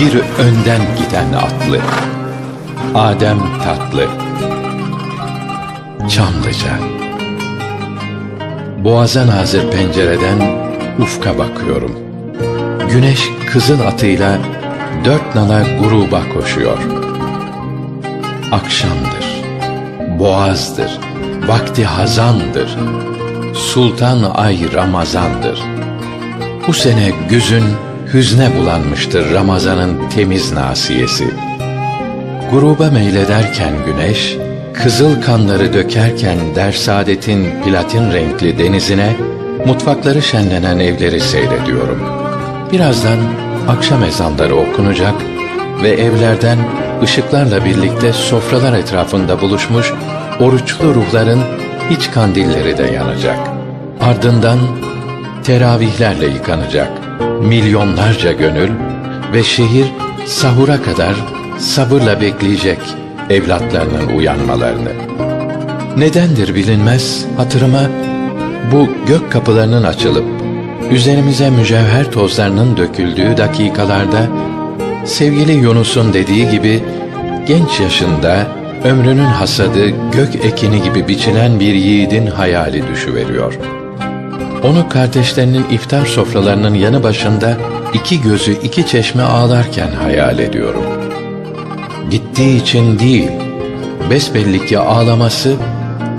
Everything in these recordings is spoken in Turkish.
bir önden giden atlı. Adem Tatlı Çamlıca Boğaza nazır pencereden ufka bakıyorum. Güneş kızıl atıyla dört nala gruba koşuyor. Akşamdır, boğazdır, vakti hazandır. Sultan ay Ramazandır. Bu sene güzün hüzne bulanmıştır Ramazan'ın temiz nasiyesi. Gruba meylederken güneş, kızıl kanları dökerken der saadetin platin renkli denizine, mutfakları şenlenen evleri seyrediyorum. Birazdan akşam ezanları okunacak ve evlerden ışıklarla birlikte sofralar etrafında buluşmuş oruçlu ruhların iç kandilleri de yanacak. Ardından teravihlerle yıkanacak milyonlarca gönül ve şehir sahura kadar sabırla bekleyecek evlatlarının uyanmalarını. Nedendir bilinmez hatırıma bu gök kapılarının açılıp üzerimize mücevher tozlarının döküldüğü dakikalarda sevgili Yunus'un dediği gibi genç yaşında ömrünün hasadı gök ekini gibi biçilen bir yiğidin hayali düşüveriyor. Onu kardeşlerinin iftar sofralarının yanı başında iki gözü iki çeşme ağlarken hayal ediyorum. Gittiği için değil, besbelli ki ağlaması,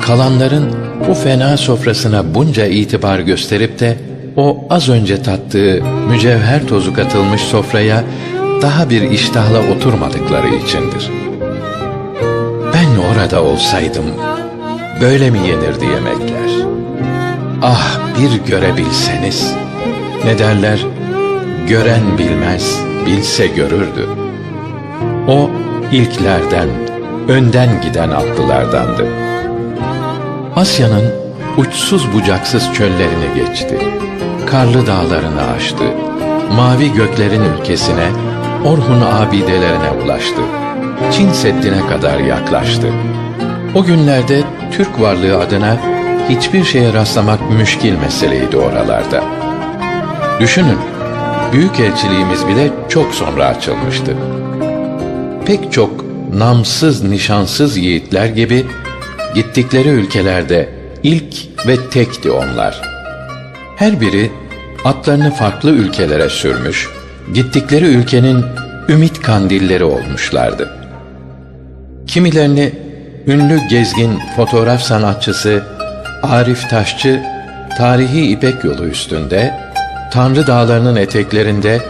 kalanların bu fena sofrasına bunca itibar gösterip de o az önce tattığı mücevher tozu katılmış sofraya daha bir iştahla oturmadıkları içindir. Ben orada olsaydım, böyle mi yenirdi yemekler? Ah bir görebilseniz, ne derler, gören bilmez, bilse görürdü. O ilklerden, önden giden atlılardandı. Asya'nın uçsuz bucaksız çöllerini geçti. Karlı dağlarını aştı. Mavi göklerin ülkesine, Orhun abidelerine ulaştı. Çin Seddi'ne kadar yaklaştı. O günlerde Türk varlığı adına hiçbir şeye rastlamak müşkil meseleydi oralarda. Düşünün, büyükelçiliğimiz bile çok sonra açılmıştı. Pek çok namsız nişansız yiğitler gibi gittikleri ülkelerde ilk ve tekti onlar. Her biri atlarını farklı ülkelere sürmüş, gittikleri ülkenin ümit kandilleri olmuşlardı. Kimilerini ünlü gezgin fotoğraf sanatçısı Arif Taşçı tarihi İpek yolu üstünde, Tanrı dağlarının eteklerinde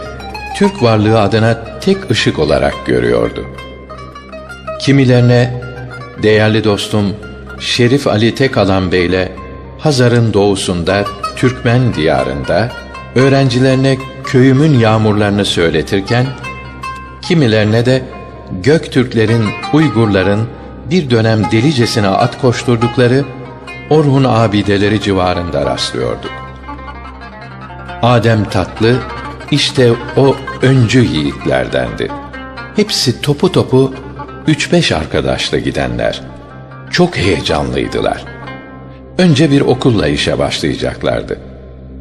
Türk varlığı adına tek ışık olarak görüyordu. Kimilerine değerli dostum Şerif Ali Tekalan Bey'le Hazar'ın doğusunda Türkmen diyarında öğrencilerine köyümün yağmurlarını söyletirken kimilerine de Göktürklerin, Uygurların bir dönem delicesine at koşturdukları Orhun abideleri civarında rastlıyorduk. Adem Tatlı işte o öncü yiğitlerdendi. Hepsi topu topu üç beş arkadaşla gidenler. Çok heyecanlıydılar. Önce bir okulla işe başlayacaklardı.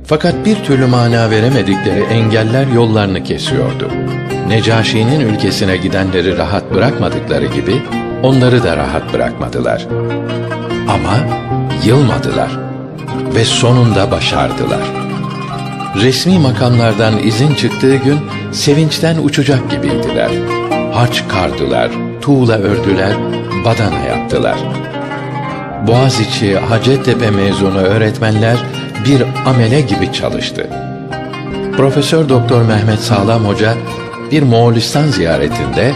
Fakat bir türlü mana veremedikleri engeller yollarını kesiyordu. Necaşi'nin ülkesine gidenleri rahat bırakmadıkları gibi onları da rahat bırakmadılar. Ama yılmadılar ve sonunda başardılar. Resmi makamlardan izin çıktığı gün sevinçten uçacak gibiydiler. Harç kardılar, tuğla ördüler, badana yaptılar. Boğaziçi, Hacettepe mezunu öğretmenler bir amele gibi çalıştı. Profesör Doktor Mehmet Sağlam Hoca bir Moğolistan ziyaretinde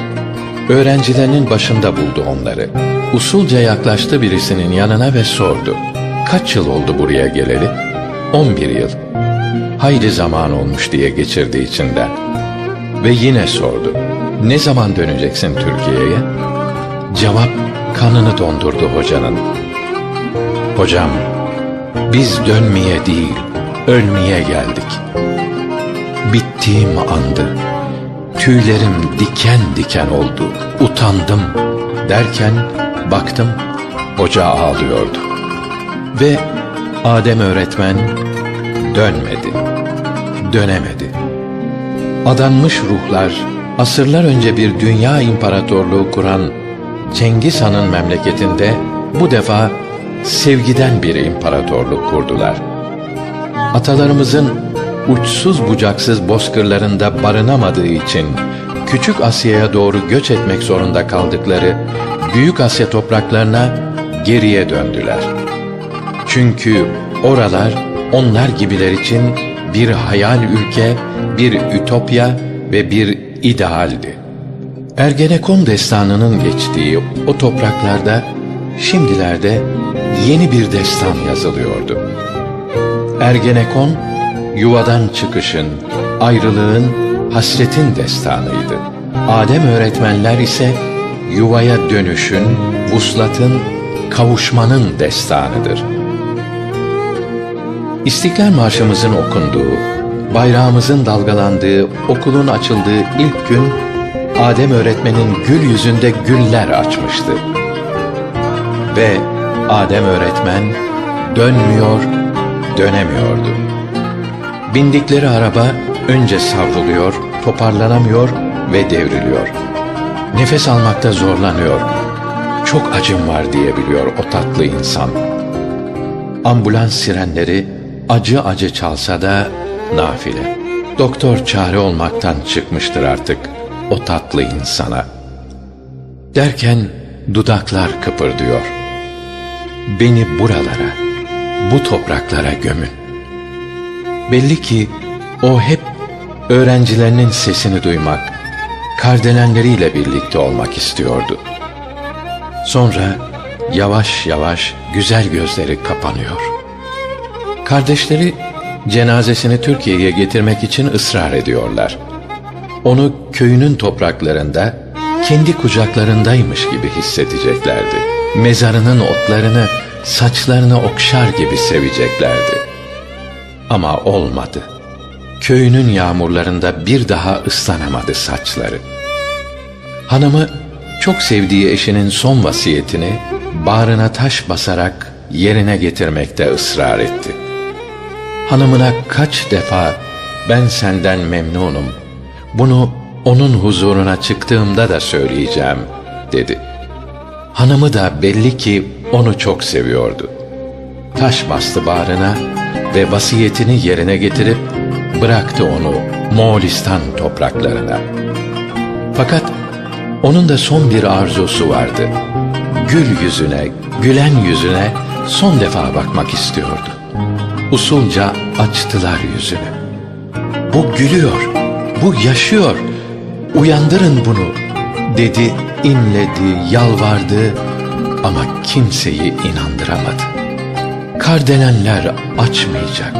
öğrencilerinin başında buldu onları. Usulca yaklaştı birisinin yanına ve sordu. Kaç yıl oldu buraya geleli? 11 yıl. Hayli zaman olmuş diye geçirdi içinden. Ve yine sordu. Ne zaman döneceksin Türkiye'ye? Cevap kanını dondurdu hocanın. Hocam, biz dönmeye değil, ölmeye geldik. Bittiğim andı. Tüylerim diken diken oldu. Utandım. Derken baktım hoca ağlıyordu. Ve Adem öğretmen dönmedi. Dönemedi. Adanmış ruhlar asırlar önce bir dünya imparatorluğu kuran Cengiz Han'ın memleketinde bu defa sevgiden bir imparatorluk kurdular. Atalarımızın uçsuz bucaksız bozkırlarında barınamadığı için Küçük Asya'ya doğru göç etmek zorunda kaldıkları Büyük Asya topraklarına geriye döndüler. Çünkü oralar onlar gibiler için bir hayal ülke, bir ütopya ve bir idealdi. Ergenekon destanının geçtiği o topraklarda şimdilerde yeni bir destan yazılıyordu. Ergenekon yuvadan çıkışın, ayrılığın, hasretin destanıydı. Adem öğretmenler ise yuvaya dönüşün, vuslatın, kavuşmanın destanıdır. İstiklal Marşımızın okunduğu, bayrağımızın dalgalandığı, okulun açıldığı ilk gün Adem öğretmenin gül yüzünde güller açmıştı. Ve Adem öğretmen dönmüyor, dönemiyordu. Bindikleri araba önce savruluyor, toparlanamıyor ve devriliyor. Nefes almakta zorlanıyor. Çok acım var diyebiliyor o tatlı insan. Ambulans sirenleri acı acı çalsa da nafile. Doktor çare olmaktan çıkmıştır artık o tatlı insana. Derken dudaklar kıpırdıyor. Beni buralara, bu topraklara gömün. Belli ki o hep öğrencilerinin sesini duymak, kardelenleriyle birlikte olmak istiyordu. Sonra yavaş yavaş güzel gözleri kapanıyor. Kardeşleri cenazesini Türkiye'ye getirmek için ısrar ediyorlar. Onu köyünün topraklarında, kendi kucaklarındaymış gibi hissedeceklerdi. Mezarının otlarını, saçlarını okşar gibi seveceklerdi. Ama olmadı. Köyünün yağmurlarında bir daha ıslanamadı saçları. Hanımı çok sevdiği eşinin son vasiyetini bağrına taş basarak yerine getirmekte ısrar etti. Hanımına kaç defa ben senden memnunum, bunu onun huzuruna çıktığımda da söyleyeceğim dedi. Hanımı da belli ki onu çok seviyordu. Taş bastı bağrına ve vasiyetini yerine getirip bıraktı onu Moğolistan topraklarına. Fakat onun da son bir arzusu vardı. Gül yüzüne, gülen yüzüne son defa bakmak istiyordu. Usulca açtılar yüzünü. Bu gülüyor, bu yaşıyor. Uyandırın bunu dedi, inledi, yalvardı ama kimseyi inandıramadı. Kardelenler açmayacak,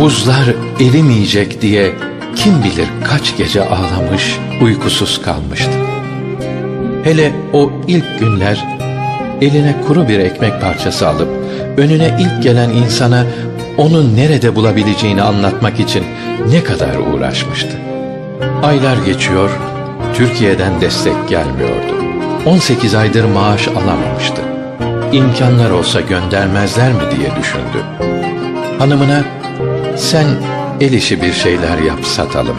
buzlar erimeyecek diye kim bilir kaç gece ağlamış, uykusuz kalmıştı. Hele o ilk günler eline kuru bir ekmek parçası alıp önüne ilk gelen insana onu nerede bulabileceğini anlatmak için ne kadar uğraşmıştı. Aylar geçiyor, Türkiye'den destek gelmiyordu. 18 aydır maaş alamamıştı. İmkanlar olsa göndermezler mi diye düşündü. Hanımına sen el işi bir şeyler yap satalım.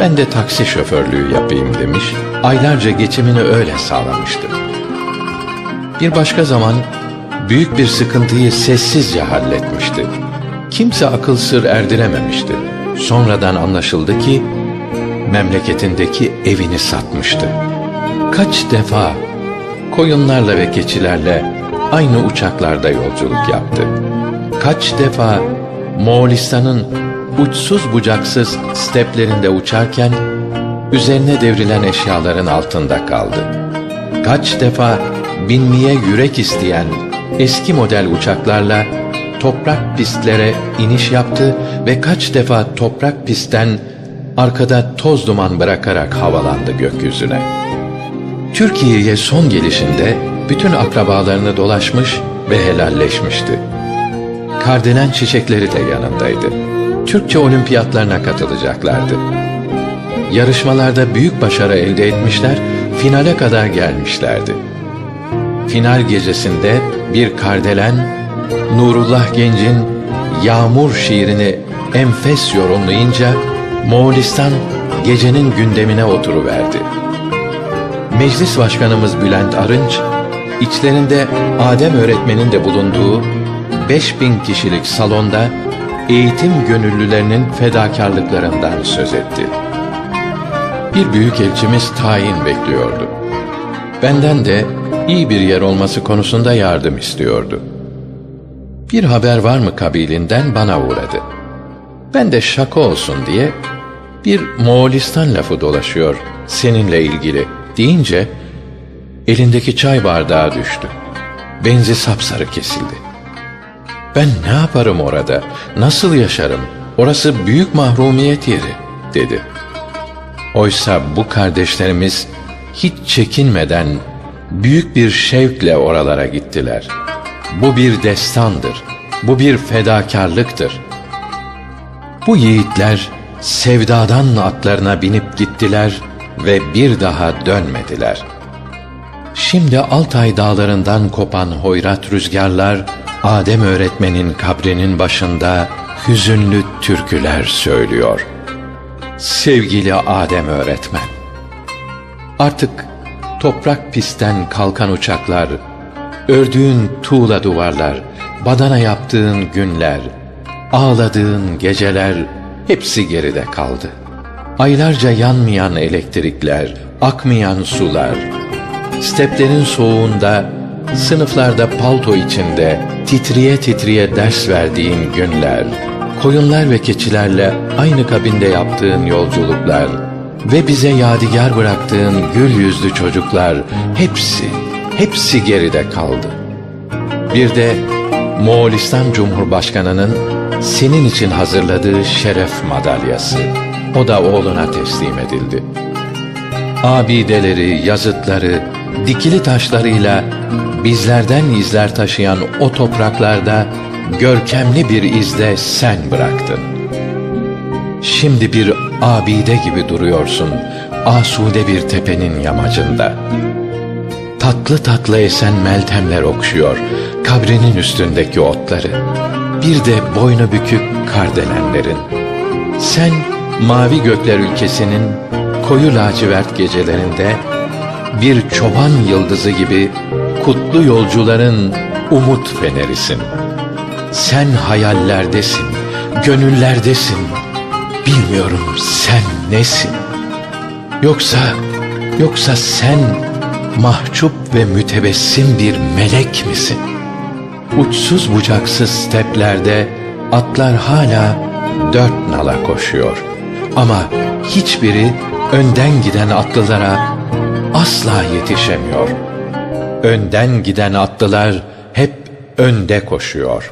Ben de taksi şoförlüğü yapayım demiş. Aylarca geçimini öyle sağlamıştı. Bir başka zaman büyük bir sıkıntıyı sessizce halletmişti. Kimse akıl sır erdirememişti. Sonradan anlaşıldı ki memleketindeki evini satmıştı. Kaç defa koyunlarla ve keçilerle aynı uçaklarda yolculuk yaptı. Kaç defa Moğolistan'ın uçsuz bucaksız steplerinde uçarken üzerine devrilen eşyaların altında kaldı. Kaç defa binmeye yürek isteyen eski model uçaklarla toprak pistlere iniş yaptı ve kaç defa toprak pistten arkada toz duman bırakarak havalandı gökyüzüne. Türkiye'ye son gelişinde bütün akrabalarını dolaşmış ve helalleşmişti. Kardelen çiçekleri de yanındaydı. Türkçe olimpiyatlarına katılacaklardı. Yarışmalarda büyük başarı elde etmişler, finale kadar gelmişlerdi. Final gecesinde bir kardelen, Nurullah Genc'in Yağmur şiirini enfes yorumlayınca, Moğolistan gecenin gündemine oturuverdi. Meclis Başkanımız Bülent Arınç, içlerinde Adem öğretmenin de bulunduğu 5000 kişilik salonda eğitim gönüllülerinin fedakarlıklarından söz etti. Bir büyükelçimiz tayin bekliyordu. Benden de iyi bir yer olması konusunda yardım istiyordu. Bir haber var mı kabilinden bana uğradı. Ben de şaka olsun diye bir Moğolistan lafı dolaşıyor seninle ilgili deyince elindeki çay bardağı düştü. Benzi sapsarı kesildi. Ben ne yaparım orada? Nasıl yaşarım? Orası büyük mahrumiyet yeri dedi. Oysa bu kardeşlerimiz hiç çekinmeden büyük bir şevkle oralara gittiler. Bu bir destandır. Bu bir fedakarlıktır. Bu yiğitler sevdadan atlarına binip gittiler ve bir daha dönmediler. Şimdi Altay dağlarından kopan hoyrat rüzgarlar Adem öğretmenin kabrinin başında hüzünlü türküler söylüyor. Sevgili Adem öğretmen, artık toprak pistten kalkan uçaklar, ördüğün tuğla duvarlar, badana yaptığın günler, ağladığın geceler hepsi geride kaldı. Aylarca yanmayan elektrikler, akmayan sular, steplerin soğuğunda, sınıflarda palto içinde titriye titriye ders verdiğin günler, koyunlar ve keçilerle aynı kabinde yaptığın yolculuklar ve bize yadigar bıraktığın gül yüzlü çocuklar hepsi, hepsi geride kaldı. Bir de Moğolistan Cumhurbaşkanı'nın senin için hazırladığı şeref madalyası. O da oğluna teslim edildi. Abideleri, yazıtları, dikili taşlarıyla bizlerden izler taşıyan o topraklarda görkemli bir izde sen bıraktın. Şimdi bir abide gibi duruyorsun, asude bir tepenin yamacında. Tatlı tatlı esen meltemler okşuyor kabrinin üstündeki otları. Bir de boynu bükük kardelenlerin. Sen mavi gökler ülkesinin koyu lacivert gecelerinde bir çoban yıldızı gibi kutlu yolcuların umut fenerisin. Sen hayallerdesin, gönüllerdesin. Bilmiyorum sen nesin? Yoksa, yoksa sen mahcup ve mütebessim bir melek misin? Uçsuz bucaksız steplerde atlar hala dört nala koşuyor. Ama hiçbiri önden giden atlılara asla yetişemiyor. Önden giden atlılar hep önde koşuyor.